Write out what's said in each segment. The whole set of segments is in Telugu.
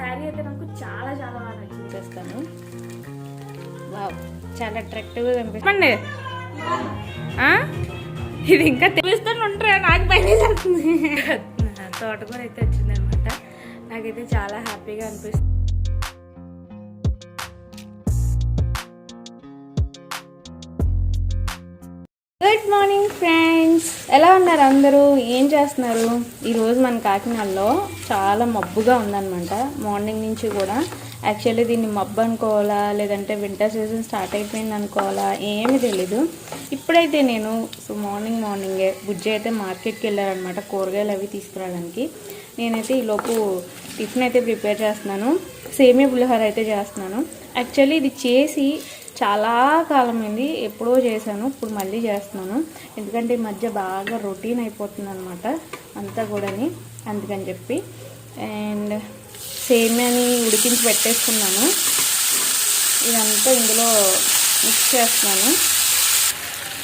శారీ అయితే నాకు చాలా చాలా బాగా నచ్చింది. చేస్తాను. వావ్ చాలా అట్రాక్టివ్గా కనిపిస్తుంది. ఇది ఇంకా చూపిస్తాను ఉంటారా నాకు పైన జరుగుతుంది తోటకూర అయితే వచ్చింది అనమాట నాకైతే చాలా హ్యాపీగా అనిపిస్తుంది. గుడ్ మార్నింగ్ ఫ్రెండ్స్ ఎలా ఉన్నారు అందరూ? ఏం చేస్తున్నారు? ఈరోజు మన కాకినాడలో చాలా మబ్బుగా ఉందన్నమాట. మార్నింగ్ నుంచి కూడా. యాక్చువల్లీ దీన్ని మబ్బు అనుకోవాలా? లేదంటే వింటర్ సీజన్ స్టార్ట్ అయిపోయింది అనుకోవాలా? ఏమీ తెలీదు. ఇప్పుడైతే నేను సో మార్నింగ్ మార్నింగే బుజ్జి అయితే మార్కెట్కి వెళ్ళారనమాట కూరగాయలు అవి తీసుకురావడానికి. నేనైతే ఈలోపు టిఫిన్ అయితే ప్రిపేర్ చేస్తున్నాను. సేమియా పులిహోర అయితే చేస్తున్నాను. యాక్చువల్లీ ఇది చేసి చాలా కాలమైంది. ఎప్పుడో చేశాను. ఇప్పుడు మళ్ళీ చేస్తున్నాను. ఎందుకంటే ఈ మధ్య బాగా రొటీన్ అయిపోతుంది అనమాట అంతా కూడాని. అందుకని చెప్పి. అండ్ సేమ్యాని ఉడికించి పెట్టేసుకున్నాను. ఇదంతా ఇందులో మిక్స్ చేస్తున్నాను.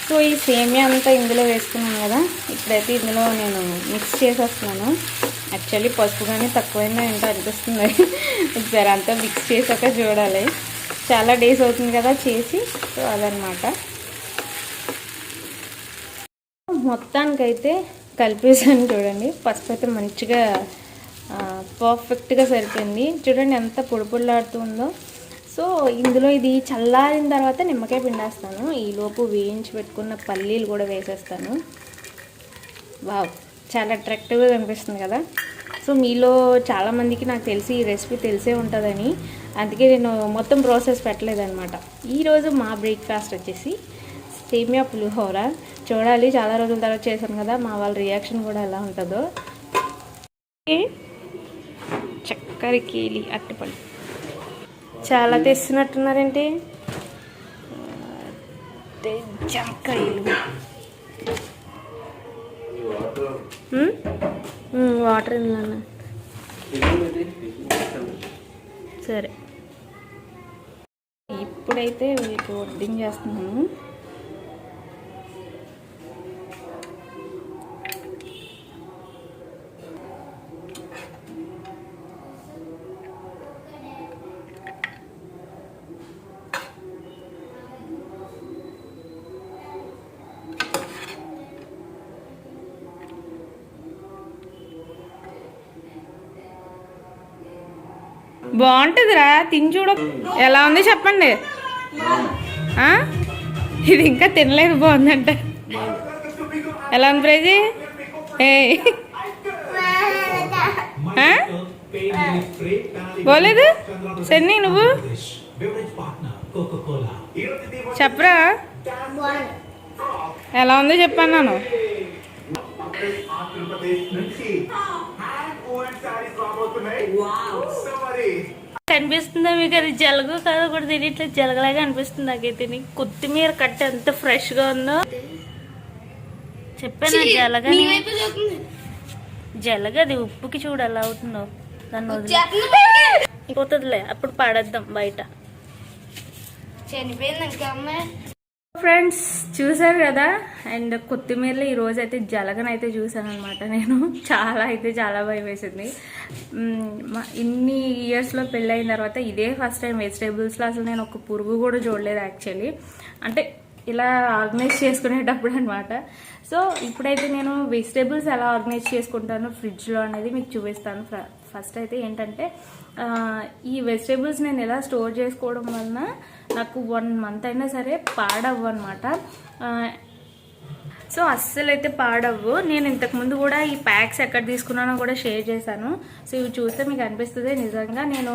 సో ఈ సేమియా అంతా ఇందులో వేసుకున్నాను కదా. ఇప్పుడైతే ఇందులో నేను మిక్స్ చేసేస్తున్నాను. యాక్చువల్లీ పసుపు కానీ తక్కువైనా ఏంటో అనిపిస్తుంది. ఒకసారి అంతా మిక్స్ చేసాక చూడాలి. చాలా డేస్ అవుతుంది కదా చేసి సో అదనమాట మొత్తానికైతే కలిపేసాను చూడండి. పసుపు అయితే మంచిగా పర్ఫెక్ట్గా సరిపోయింది. చూడండి ఎంత పొడి పొడిలాడుతుందో సో ఇందులో ఇది చల్లారిన తర్వాత నిమ్మకాయ పిండేస్తాను. ఈలోపు వేయించి పెట్టుకున్న పల్లీలు కూడా వేసేస్తాను. వావ్ చాలా అట్రాక్టివ్గా కనిపిస్తుంది కదా. సో మీలో చాలామందికి నాకు తెలిసి ఈ రెసిపీ తెలిసే ఉంటుందని. అందుకే నేను మొత్తం ప్రాసెస్ పెట్టలేదన్నమాట. ఈరోజు మా బ్రేక్ఫాస్ట్ వచ్చేసి సేమియా పులిహోర. చూడాలి చాలా రోజుల తర్వాత చేశాను కదా మా వాళ్ళ రియాక్షన్ కూడా ఎలా ఉంటుందో? చక్కెర కీలి అట్టిపండు చాలా తెస్తున్నట్టున్నారేంటి? ఉమ్? ఉమ్, వాటర్ సరే. ఇప్పుడైతే మీకు వడ్డింగ్ చేస్తున్నాను. బాగుంటుందిరా తిని చూడ. ఎలా ఉంది చెప్పండి? ఇది ఇంకా తినలేదు బాగుందంట. ఎలా ఉంది ప్రైజీ? ఏ? పోలేదు సన్నీ నువ్వు? చెప్పరా? ఎలా ఉందో చెప్పన్నాను? ఆంధ్రప్రదేశ్ నుంచి హ్యాండ్ ఓల్డ్ సారీస్ రాబోతున్నాయి. సో మరి. కనిపిస్తుందా మీకు అది జలగు కాదు కూడా తినట్లేదు జలగలాగా అనిపిస్తుంది నాకైతే. నీకు కొత్తిమీర కట్ట ఎంత ఫ్రెష్గా ఉందో. చెప్పాను జలగని. జలగది ఉప్పుకి చూడు ఎలా అవుతుందో. దాన్ని వదిలి. పోతుందిలే అప్పుడు పడేద్దాం బయట. చనిపోయింది ఇంకా అమ్మాయి. ఫ్రెండ్స్ చూసారు కదా? అండ్ కొత్తిమీరలో ఈరోజు అయితే జలగన అయితే చూసాను అనమాట నేను. చాలా అయితే చాలా భయం వేసింది. ఇన్ని ఇయర్స్లో పెళ్ళైన తర్వాత ఇదే ఫస్ట్ టైం వెజిటేబుల్స్లో అసలు నేను ఒక పురుగు కూడా చూడలేదు యాక్చువల్లీ అంటే ఇలా ఆర్గనైజ్ చేసుకునేటప్పుడు అనమాట సో ఇప్పుడైతే నేను వెజిటేబుల్స్ ఎలా ఆర్గనైజ్ చేసుకుంటాను ఫ్రిడ్జ్లో అనేది మీకు చూపిస్తాను ఫ- ఫస్ట్ అయితే ఏంటంటే ఈ వెజిటేబుల్స్ నేను ఎలా స్టోర్ చేసుకోవడం వలన నాకు వన్ మంత్ అయినా సరే పాడవ్వనమాట. సో అస్సలు అయితే పాడవు నేను ఇంతకుముందు కూడా ఈ ప్యాక్స్ ఎక్కడ తీసుకున్నానో కూడా షేర్ చేశాను. సో ఇవి చూస్తే మీకు అనిపిస్తుంది నిజంగా. నేను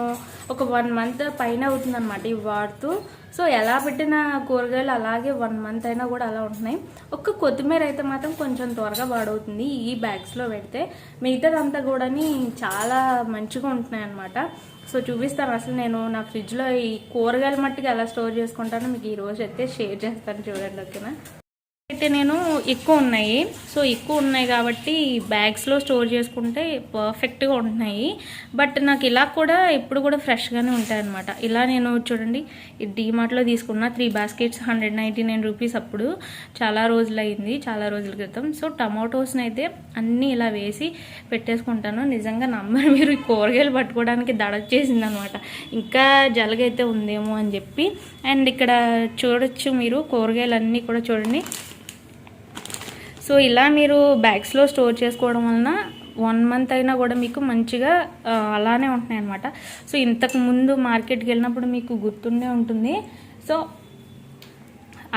ఒక వన్ మంత్ పైన అవుతుంది అనమాట ఇవి వాడుతూ. సో ఎలా పెట్టిన కూరగాయలు అలాగే వన్ మంత్ అయినా కూడా అలా ఉంటున్నాయి. ఒక్క కొత్తిమీర అయితే మాత్రం కొంచెం త్వరగా పాడవుతుంది ఈ బ్యాగ్స్లో పెడితే. మిగతాదంతా కూడా చాలా మంచిగా ఉంటున్నాయి అనమాట సో చూపిస్తాను అసలు నేను నా ఫ్రిడ్జ్లో ఈ కూరగాయల మట్టికి ఎలా స్టోర్ చేసుకుంటానో మీకు ఈరోజు అయితే షేర్ చేస్తాను చూడండి ఓకేనా? అయితే నేను ఎక్కువ ఉన్నాయి. సో ఎక్కువ ఉన్నాయి కాబట్టి బ్యాగ్స్లో స్టోర్ చేసుకుంటే పర్ఫెక్ట్గా ఉంటున్నాయి. బట్ నాకు ఇలా కూడా ఎప్పుడు కూడా ఫ్రెష్గానే ఉంటాయి అనమాట ఇలా నేను చూడండి డీమార్ట్లో తీసుకున్న three baskets hundred ninety nine rupees అప్పుడు చాలా రోజులు అయింది చాలా రోజుల క్రితం. సో టమాటోస్ని అయితే అన్నీ ఇలా వేసి పెట్టేసుకుంటాను. నిజంగా నమ్మరు మీరు కూరగాయలు పట్టుకోవడానికి దడచేసింది అనమాట ఇంకా జలగైతే ఉందేమో అని చెప్పి. అండ్ ఇక్కడ చూడొచ్చు మీరు కూరగాయలు అన్నీ కూడా చూడండి. సో ఇలా మీరు బ్యాగ్స్లో స్టోర్ చేసుకోవడం వలన వన్ మంత్ అయినా కూడా మీకు మంచిగా అలానే ఉంటున్నాయి అనమాట సో ఇంతకు ముందు మార్కెట్కి వెళ్ళినప్పుడు మీకు గుర్తుండే ఉంటుంది. సో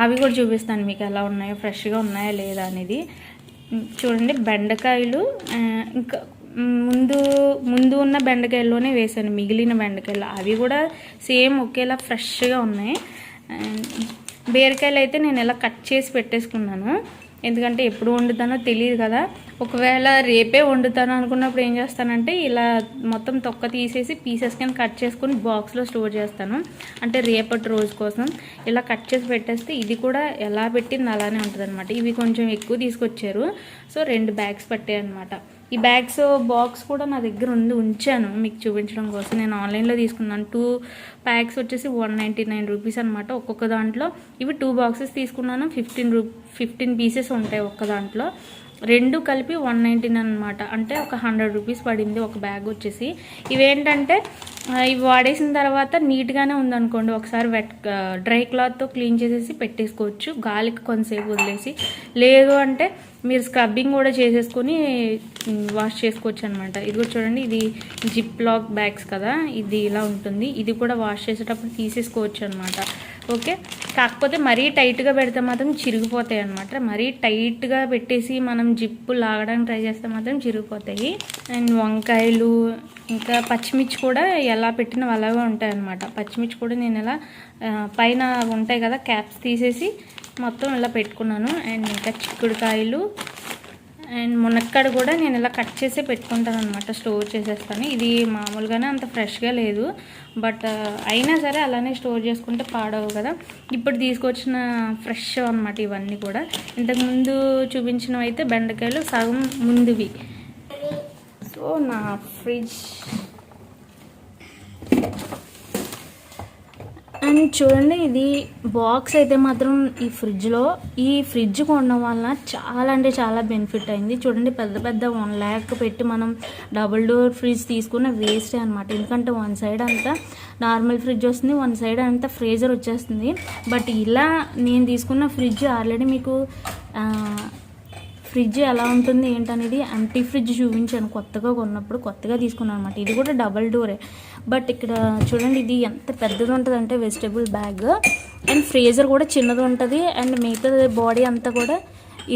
అవి కూడా చూపిస్తాను మీకు ఎలా ఉన్నాయో ఫ్రెష్గా ఉన్నాయా లేదా అనేది. చూడండి బెండకాయలు ఇంకా ముందు ముందు ఉన్న బెండకాయల్లోనే వేసాను మిగిలిన బెండకాయలు అవి కూడా సేమ్ ఒకేలా ఫ్రెష్గా ఉన్నాయి. అండ్ బీరకాయలు అయితే నేను ఇలా కట్ చేసి పెట్టేసుకున్నాను. ఎందుకంటే ఎప్పుడు వండుతానో తెలియదు కదా. ఒకవేళ రేపే వండుతాను అనుకున్నప్పుడు ఏం చేస్తానంటే ఇలా మొత్తం తొక్క తీసేసి పీసెస్ కింద కట్ చేసుకుని బాక్స్లో స్టోర్ చేస్తాను. అంటే రేపటి రోజు కోసం ఇలా కట్ చేసి పెట్టేస్తే ఇది కూడా ఎలా పెట్టింది అలానే ఉంటుంది ఇవి కొంచెం ఎక్కువ తీసుకొచ్చారు. సో రెండు బ్యాగ్స్ పట్టాయి అనమాట ఈ బ్యాగ్స్ బాక్స్ కూడా నా దగ్గర ఉంది ఉంచాను. మీకు చూపించడం కోసం నేను ఆన్లైన్లో తీసుకున్నాను. టూ ప్యాక్స్ వచ్చేసి వన్ నైంటీ నైన్ రూపీస్ అనమాట ఒక్కొక్క దాంట్లో. ఇవి టూ బాక్సెస్ తీసుకున్నాను. ఫిఫ్టీన్ రూ ఫిఫ్టీన్ పీసెస్ ఉంటాయి ఒక్క దాంట్లో. రెండు కలిపి వన్ నైంటీన్ అనమాట అంటే ఒక హండ్రెడ్ రూపీస్ పడింది ఒక బ్యాగ్ వచ్చేసి. ఇవేంటంటే ఇవి వాడేసిన తర్వాత నీట్గానే ఉందనుకోండి ఒకసారి వెట్ డ్రై క్లాత్తో క్లీన్ చేసేసి పెట్టేసుకోవచ్చు. గాలికి కొంతసేపు వదిలేసి. లేదు అంటే మీరు స్క్రబ్బింగ్ కూడా చేసేసుకొని వాష్ చేసుకోవచ్చు అనమాట ఇది కూడా చూడండి ఇది జిప్ లాక్ బ్యాగ్స్ కదా ఇది ఇలా ఉంటుంది. ఇది కూడా వాష్ చేసేటప్పుడు తీసేసుకోవచ్చు అనమాట ఓకే? కాకపోతే మరీ టైట్గా పెడితే మాత్రం చిరిగిపోతాయి అనమాట మరీ టైట్గా పెట్టేసి మనం జిప్పు లాగడానికి ట్రై చేస్తే మాత్రం చిరిగిపోతాయి. అండ్ వంకాయలు ఇంకా పచ్చిమిర్చి కూడా ఎలా పెట్టినా అలాగే ఉంటాయి అనమాట పచ్చిమిర్చి కూడా నేను ఇలా పైన ఉంటాయి కదా క్యాప్స్ తీసేసి మొత్తం ఇలా పెట్టుకున్నాను. అండ్ ఇంకా చిక్కుడుకాయలు అండ్ మునక్కాడ కూడా నేను ఇలా కట్ చేసి పెట్టుకుంటాను అనమాట స్టోర్ చేసేస్తాను. ఇది మామూలుగానే అంత ఫ్రెష్గా లేదు బట్ అయినా సరే అలానే స్టోర్ చేసుకుంటే పాడవు కదా. ఇప్పుడు తీసుకొచ్చిన ఫ్రెష్ అనమాట ఇవన్నీ కూడా. ఇంతకుముందు చూపించినవి అయితే బెండకాయలు సగం ముందువి. సో నా ఫ్రిడ్జ్ అండ్ చూడండి ఇది బాక్స్ అయితే మాత్రం ఈ ఫ్రిడ్జ్లో ఈ ఫ్రిడ్జ్ కొనడం వలన చాలా అంటే చాలా బెనిఫిట్ అయింది. చూడండి పెద్ద పెద్ద వన్ ల్యాక్ పెట్టి మనం డబుల్ డోర్ ఫ్రిడ్జ్ తీసుకున్న వేస్టే అనమాట ఎందుకంటే వన్ సైడ్ అంతా నార్మల్ ఫ్రిడ్జ్ వస్తుంది వన్ సైడ్ అంతా ఫ్రీజర్ వచ్చేస్తుంది. బట్ ఇలా నేను తీసుకున్న ఫ్రిడ్జ్ ఆల్రెడీ మీకు ఫ్రిడ్జ్ ఎలా ఉంటుంది ఏంటనేది యాంటీ ఫ్రిడ్జ్ చూపించాను కొత్తగా కొన్నప్పుడు కొత్తగా తీసుకున్నాను అనమాట ఇది కూడా డబల్ డోరే బట్ ఇక్కడ చూడండి ఇది ఎంత పెద్దది ఉంటుంది అంటే వెజిటేబుల్ బ్యాగ్ అండ్ ఫ్రీజర్ కూడా చిన్నది ఉంటుంది అండ్ మిగతా బాడీ అంతా కూడా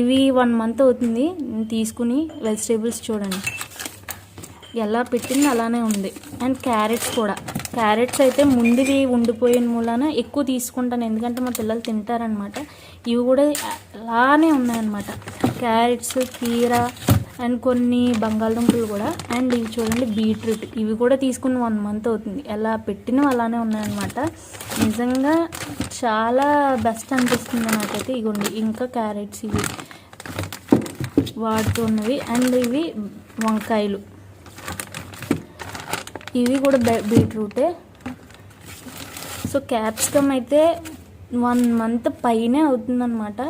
ఇవి వన్ మంత్ అవుతుంది. తీసుకుని వెజిటేబుల్స్ చూడండి. ఎలా పెట్టింది అలానే ఉంది. అండ్ క్యారెట్స్ కూడా. క్యారెట్స్ అయితే ముందువి ఉండిపోయిన మూలాన ఎక్కువ తీసుకుంటాను. ఎందుకంటే మా పిల్లలు తింటారనమాట ఇవి కూడా అలానే ఉన్నాయన్నమాట. క్యారెట్స్ కీర అండ్ కొన్ని బంగాళదుంపలు కూడా. అండ్ ఇవి చూడండి బీట్రూట్. ఇవి కూడా తీసుకుని వన్ మంత్ అవుతుంది. ఎలా పెట్టినవి అలానే ఉన్నాయన్నమాట. నిజంగా చాలా బెస్ట్ అనిపిస్తుంది నాకైతే. ఇగోండి ఇంకా క్యారెట్స్ ఇవి వాడుతున్నవి. అండ్ ఇవి వంకాయలు. ఇవి కూడా బీట్రూటే. సో క్యాప్సికమ్ అయితే వన్ మంత్ పైనే అవుతుందన్నమాట.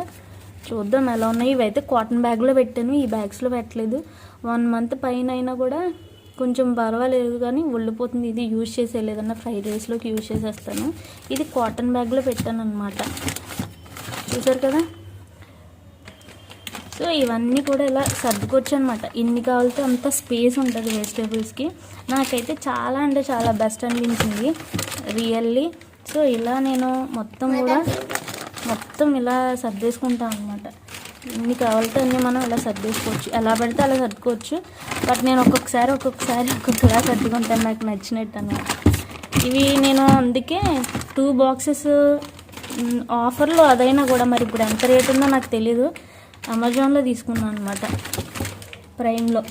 చూద్దాం ఎలా ఉన్నాయి. ఇవైతే కాటన్ బ్యాగ్లో పెట్టాను. ఈ బ్యాగ్స్లో పెట్టలేదు. వన్ మంత్ పైన అయినా కూడా కొంచెం పర్వాలేదు కానీ ఒళ్ళిపోతుంది ఇది యూజ్ చేసే లేదన్నా ఫ్రైడ్ రైస్లోకి యూజ్ చేసేస్తాను. ఇది కాటన్ బ్యాగ్లో పెట్టాను అనమాట చూసారు కదా? సో ఇవన్నీ కూడా ఇలా సర్దుకోవచ్చు అనమాట ఎన్ని కావాలితే అంత స్పేస్ ఉంటుంది వెజిటేబుల్స్కి నాకైతే చాలా అంటే చాలా బెస్ట్ అనిపించింది. రియల్లీ సో ఇలా నేను మొత్తం కూడా మొత్తం ఇలా సర్దేసుకుంటాం అనమాట ఇన్ని కావాలితే అన్నీ మనం ఇలా సర్దేసుకోవచ్చు. ఎలా పెడితే అలా సర్దుకోవచ్చు. బట్ నేను ఒక్కొక్కసారి ఒక్కొక్కసారి ఒక్కొక్కలా సర్దుకుంటాను. నాకు నచ్చినట్టు అనమాట ఇవి నేను అందుకే టూ బాక్సెస్ ఆఫర్లో అదైనా కూడా మరి ఇప్పుడు ఎంత రేట్ ఉందో నాకు తెలీదు. అమెజాన్లో తీసుకున్నాను అనమాట ప్రైమ్లో.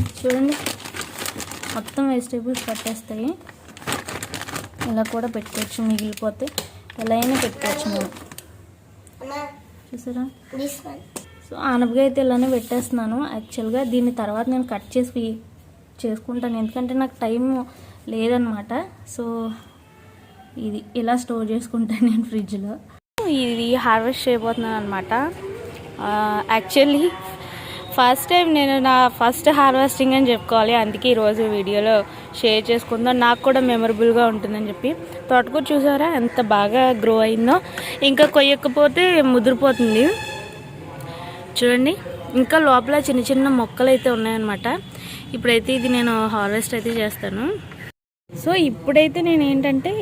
చూడండి. మొత్తం వెజిటేబుల్స్ పట్టేస్తాయి. ఇలా కూడా పెట్టుకోవచ్చు. మిగిలిపోతే ఎలా అయినా పెట్టుకోవచ్చు మనం చూసారా? దిస్ వన్ సో ఆనపకాయ అయితే ఇలానే పెట్టేస్తున్నాను. యాక్చువల్గా దీని తర్వాత నేను కట్ చేసి చేసుకుంటాను. ఎందుకంటే నాకు టైం లేదనమాట సో ఇది ఇలా స్టోర్ చేసుకుంటాను నేను ఫ్రిడ్జ్లో ఇది హార్వెస్ట్ చేయబోతున్నాను అనమాట యాక్చువల్లీ ఫస్ట్ టైం నేను నా ఫస్ట్ హార్వెస్టింగ్ అని చెప్పుకోవాలి. అందుకే ఈరోజు వీడియోలో షేర్ చేసుకుందాం. నాకు కూడా మెమరబుల్గా ఉంటుందని చెప్పి. తోటకూర చూసారా? ఎంత బాగా గ్రో అయిందో. ఇంకా కొయ్యకపోతే ముదిరిపోతుంది. చూడండి. ఇంకా లోపల చిన్న చిన్న మొక్కలు అయితే ఉన్నాయన్నమాట. ఇప్పుడైతే ఇది నేను హార్వెస్ట్ అయితే చేస్తాను. సో ఇప్పుడైతే నేను ఏంటంటే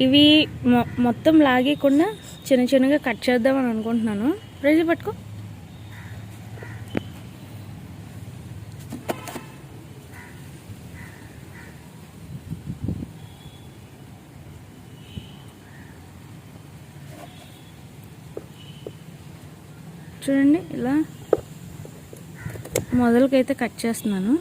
ఇవి మొ మొత్తం లాగేయకుండా చిన్న చిన్నగా కట్ చేద్దామని అనుకుంటున్నాను. రెడీ పట్టుకో. చూడండి ఇలా మొదలకైతే కట్ చేస్తున్నాను.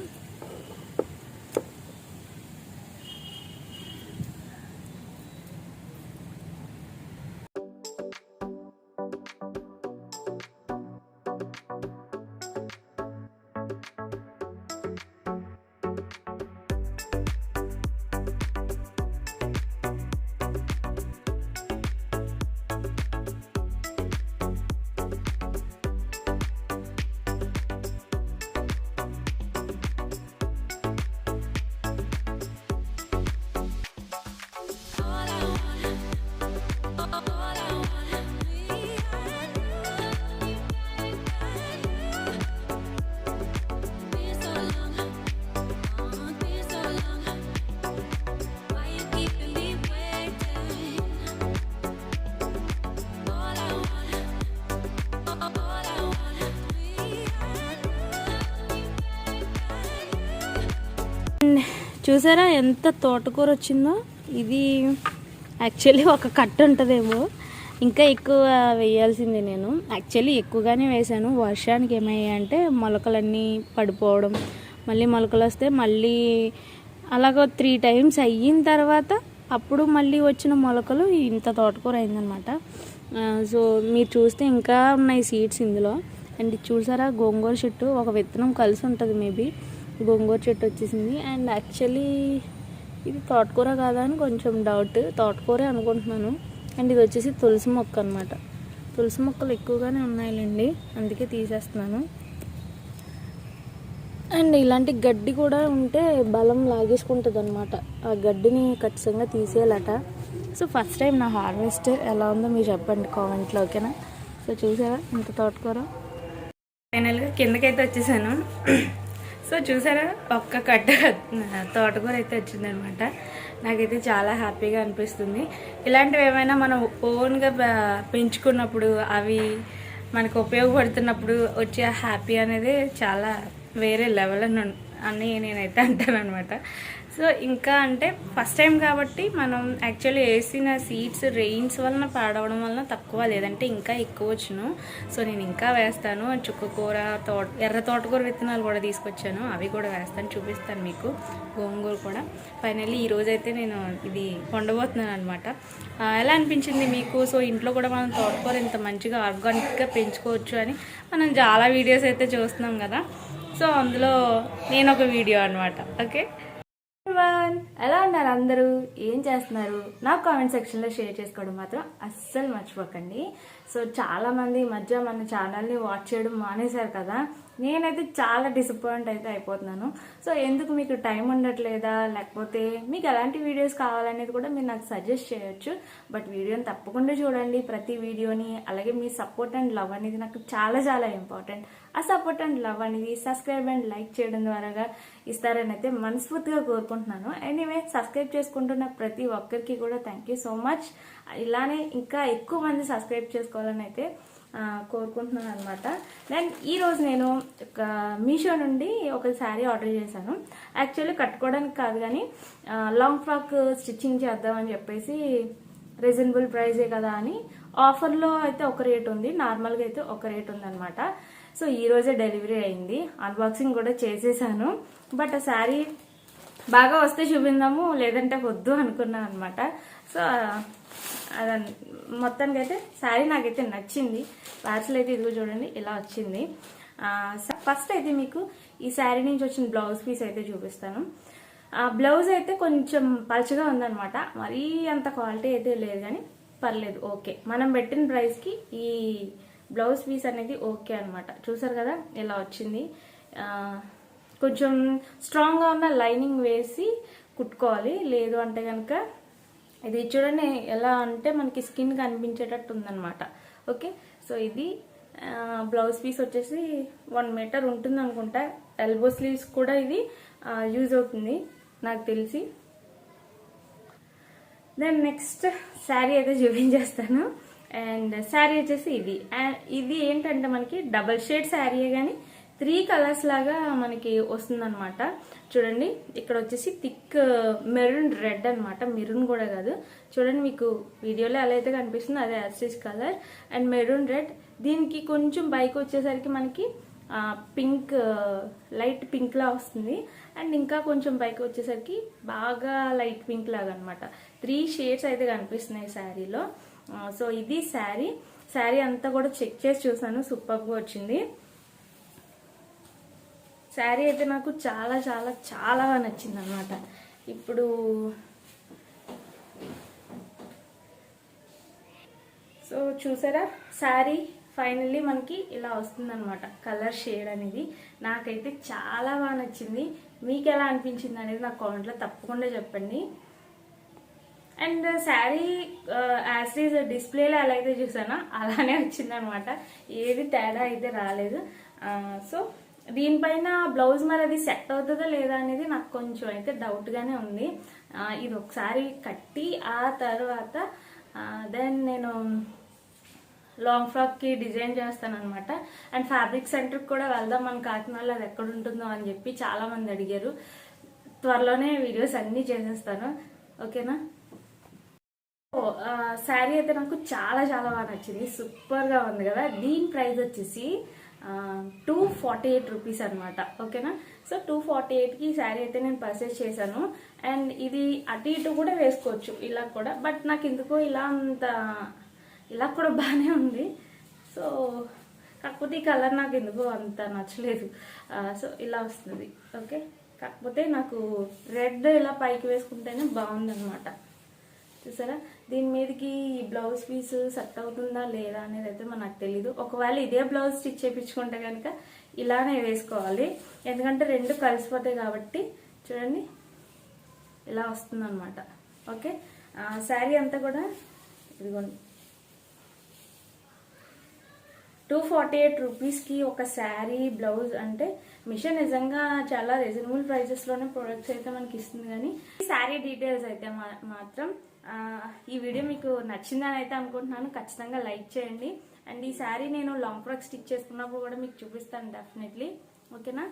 చూసారా ఎంత తోటకూర వచ్చిందో? ఇది యాక్చువల్లీ ఒక కట్ట ఉంటుందేమో. ఇంకా ఎక్కువ వేయాల్సిందే నేను. యాక్చువల్లీ ఎక్కువగానే వేశాను. వర్షానికి ఏమయ్యాయంటే మొలకలన్నీ పడిపోవడం మళ్ళీ మొలకలు వస్తే మళ్ళీ అలాగ త్రీ టైమ్స్ అయిన తర్వాత అప్పుడు మళ్ళీ వచ్చిన మొలకలు ఇంత తోటకూర అయిందనమాట సో మీరు చూస్తే ఇంకా ఉన్నాయి సీడ్స్ ఇందులో. అండ్ చూసారా గోంగూర చెట్టు ఒక విత్తనం కలిసి ఉంటుంది మేబీ. గోంగూర చెట్టు వచ్చేసింది. అండ్ యాక్చువల్లీ ఇది తోటకూర కాదా అని కొంచెం డౌట్ తోటకూరే అనుకుంటున్నాను. అండ్ ఇది వచ్చేసి తులసి మొక్క అనమాట తులసి మొక్కలు ఎక్కువగానే ఉన్నాయిలేండి. అందుకే తీసేస్తున్నాను. అండ్ ఇలాంటి గడ్డి కూడా ఉంటే బలం లాగేసుకుంటుంది అనమాట ఆ గడ్డిని ఖచ్చితంగా తీసేయాలట. సో ఫస్ట్ టైం నా హార్వెస్ట్ ఎలా ఉందో మీరు చెప్పండి కామెంట్లో ఓకేనా సో చూసారా ఇంత తోటకూర? ఫైనల్గా కిందకైతే వచ్చేసాను. సో చూసారా? ఒక్క కట్ట తోటకూర అయితే వచ్చిందనమాట. నాకైతే చాలా హ్యాపీగా అనిపిస్తుంది. ఇలాంటివి ఏమైనా మనం ఓన్గా పెంచుకున్నప్పుడు అవి మనకు ఉపయోగపడుతున్నప్పుడు వచ్చే హ్యాపీ అనేది చాలా వేరే లెవెల్ అని అని నేనైతే అంటాను అనమాట సో ఇంకా అంటే ఫస్ట్ టైం కాబట్టి మనం యాక్చువల్లీ వేసిన సీడ్స్ రెయిన్స్ వలన పాడవడం వలన తక్కువ లేదంటే ఇంకా ఎక్కువ వచ్చును. సో నేను ఇంకా వేస్తాను. చుక్కకూర తోట ఎర్ర తోటకూర విత్తనాలు కూడా తీసుకొచ్చాను. అవి కూడా వేస్తాను చూపిస్తాను మీకు. గోంగూర కూడా. ఫైనల్లీ ఈరోజైతే అయితే నేను ఇది వండబోతున్నాను అనమాట ఎలా అనిపించింది మీకు? సో ఇంట్లో కూడా మనం తోటకూర ఇంత మంచిగా ఆర్గానిక్గా పెంచుకోవచ్చు అని మనం చాలా వీడియోస్ అయితే చూస్తున్నాం కదా. సో అందులో నేను ఒక వీడియో అనమాట ఓకే? వన్ ఎలా ఉన్నారు అందరూ? ఏం చేస్తున్నారు? నాకు కామెంట్ సెక్షన్లో షేర్ చేసుకోవడం మాత్రం అస్సలు మర్చిపోకండి. సో చాలా మంది ఈ మధ్య మన ఛానల్ని వాచ్ చేయడం మానేశారు కదా. నేనైతే చాలా డిసప్పాయింట్ అయితే అయిపోతున్నాను. సో ఎందుకు మీకు టైం ఉండట్లేదా? లేకపోతే మీకు ఎలాంటి వీడియోస్ కావాలనేది కూడా మీరు నాకు సజెస్ట్ చేయొచ్చు. బట్ వీడియోని తప్పకుండా చూడండి. ప్రతి వీడియోని అలాగే మీ సపోర్ట్ అండ్ లవ్ అనేది నాకు చాలా చాలా ఇంపార్టెంట్ ఆ సపోర్ట్ అండ్ లవ్ అనేది సబ్స్క్రైబ్ అండ్ లైక్ చేయడం ద్వారాగా ఇస్తారని అయితే మనస్ఫూర్తిగా కోరుకుంటున్నాను. ఎనీవే సబ్స్క్రైబ్ చేసుకుంటున్న ప్రతి ఒక్కరికి కూడా థ్యాంక్ యూ సో మచ్ ఇలానే ఇంకా ఎక్కువ మంది సబ్స్క్రైబ్ చేసుకోవాలని అయితే కోరుకుంటున్నాను అనమాట దెన్ ఈరోజు నేను ఒక మీషో నుండి ఒక శారీ ఆర్డర్ చేశాను. యాక్చువల్లీ కట్టుకోవడానికి కాదు కానీ లాంగ్ ఫ్రాక్ స్టిచ్చింగ్ చేద్దామని చెప్పేసి రీజనబుల్ ప్రైజే కదా అని ఆఫర్లో అయితే ఒక రేట్ ఉంది. నార్మల్గా అయితే ఒక రేట్ ఉందన్నమాట. సో ఈరోజే డెలివరీ అయింది. అన్బాక్సింగ్ కూడా చేసేసాను. బట్ ఆ శారీ బాగా వస్తే చూపిందాము లేదంటే వద్దు అనుకున్నాను అనమాట సో అదన్ మొత్తానికి అయితే శారీ నాకైతే నచ్చింది. పార్సల్ అయితే ఇదిగో చూడండి ఇలా వచ్చింది. ఫస్ట్ అయితే మీకు ఈ శారీ నుంచి వచ్చిన బ్లౌజ్ పీస్ అయితే చూపిస్తాను. ఆ బ్లౌజ్ అయితే కొంచెం పలుచగా ఉందనమాట మరీ అంత క్వాలిటీ అయితే లేదు కానీ పర్లేదు ఓకే. మనం పెట్టిన ప్రైస్కి ఈ బ్లౌజ్ పీస్ అనేది ఓకే అన్నమాట. చూసారు కదా ఇలా వచ్చింది. కొంచెం స్ట్రాంగ్గా ఉన్న లైనింగ్ వేసి కుట్టుకోవాలి. లేదు అంటే కనుక ఇది చూడండి ఎలా అంటే మనకి స్కిన్ కనిపించేటట్టు ఉందన్నమాట. ఓకే? సో ఇది బ్లౌజ్ పీస్ వచ్చేసి వన్ మీటర్ ఉంటుంది అనుకుంటా. ఎల్బో స్లీవ్స్ కూడా ఇది యూజ్ అవుతుంది నాకు తెలిసి. దెన్ నెక్స్ట్ శారీ అయితే చూపించేస్తాను. అండ్ శారీ వచ్చేసి ఇది. ఇది ఏంటంటే మనకి డబల్ షేడ్ శారీయే కానీ త్రీ కలర్స్ లాగా మనకి వస్తుందన్నమాట. చూడండి ఇక్కడ వచ్చేసి థిక్ మెరూన్ రెడ్ అన్నమాట. మెరూన్ కూడా కాదు. చూడండి మీకు వీడియోలో ఎలా అయితే కనిపిస్తుందో అదే as it is colour. And maroon red దీనికి కొంచెం బైక్ వచ్చేసరికి మనకి పింక్ లైట్ పింక్ లా వస్తుంది. అండ్ ఇంకా కొంచెం పైకి వచ్చేసరికి బాగా లైట్ పింక్ లాగా అనమాట త్రీ షేడ్స్ అయితే కనిపిస్తున్నాయి శారీలో. సో ఇది శారీ. శారీ అంతా కూడా చెక్ చేసి చూసాను. సూపర్గా వచ్చింది. శారీ అయితే నాకు చాలా చాలా చాలా నచ్చింది అనమాట ఇప్పుడు సో చూసారా? శారీ ఫైనల్లీ మనకి ఇలా వస్తుందన్నమాట. కలర్ షేడ్ అనేది నాకైతే చాలా బాగా నచ్చింది. మీకు ఎలా అనిపించింది అనేది నాకు కామెంట్లో తప్పకుండా చెప్పండి. అండ్ శారీ యాజ్ డిస్ప్లేలో ఎలా అయితే చూసానో అలానే వచ్చిందనమాట ఏది తేడా అయితే రాలేదు. సో దీనిపైన బ్లౌజ్ మరి అది సెట్ అవుతుందా లేదా అనేది నాకు కొంచెం అయితే డౌట్గానే ఉంది. ఇది ఒకసారి కట్టి ఆ తర్వాత దెన్ నేను లాంగ్ ఫ్రాక్కి డిజైన్ చేస్తాను అనమాట అండ్ ఫ్యాబ్రిక్ సెంటర్కి కూడా వెళ్దాం మన కాకినాడలో అది ఎక్కడ ఉంటుందో అని చెప్పి చాలా మంది అడిగారు. త్వరలోనే వీడియోస్ అన్నీ చేసేస్తాను. ఓకేనా శారీ అయితే నాకు చాలా చాలా బాగా నచ్చింది. సూపర్గా ఉంది కదా. దీని ప్రైస్ వచ్చేసి టూ ఫార్టీ ఎయిట్ రూపీస్ అనమాట ఓకేనా? సో టూ ఫార్టీ ఎయిట్కి శారీ అయితే నేను పర్చేస్ చేశాను. అండ్ ఇది అటు ఇటు కూడా వేసుకోవచ్చు ఇలా కూడా. బట్ నాకు ఎందుకో ఇలా అంత ఇలా కూడా బాగానే ఉంది. సో కాకపోతే ఈ కలర్ నాకు ఎందుకో అంత నచ్చలేదు. సో ఇలా వస్తుంది. ఓకే? కాకపోతే నాకు రెడ్ ఇలా పైకి వేసుకుంటేనే బాగుంది అనమాట చూసారా? దీని మీదకి ఈ బ్లౌజ్ పీస్ సెట్ అవుతుందా లేదా అనేది అయితే మనకు తెలీదు. ఒకవేళ ఇదే బ్లౌజ్ స్టిచ్ చేయించుకుంటే కనుక ఇలానే వేసుకోవాలి. ఎందుకంటే రెండు కలిసిపోతాయి కాబట్టి చూడండి ఇలా వస్తుంది అనమాట ఓకే శారీ అంతా కూడా ఇదిగోండి. టూ ఫార్టీ ఎయిట్ రూపీస్కి ఒక శారీ బ్లౌజ్ అంటే మిషన్ నిజంగా చాలా రీజనబుల్ ప్రైజెస్లోనే ప్రొడక్ట్స్ అయితే మనకి ఇస్తుంది. కానీ శారీ డీటెయిల్స్ అయితే మా- మాత్రం ఈ వీడియో మీకు నచ్చిందని అయితే అనుకుంటున్నాను. ఖచ్చితంగా లైక్ చేయండి. అండ్ ఈ శారీ నేను లాంగ్ ఫ్రాక్ స్టిచ్ చేసుకున్నప్పుడు కూడా మీకు చూపిస్తాను డెఫినెట్లీ ఓకేనా?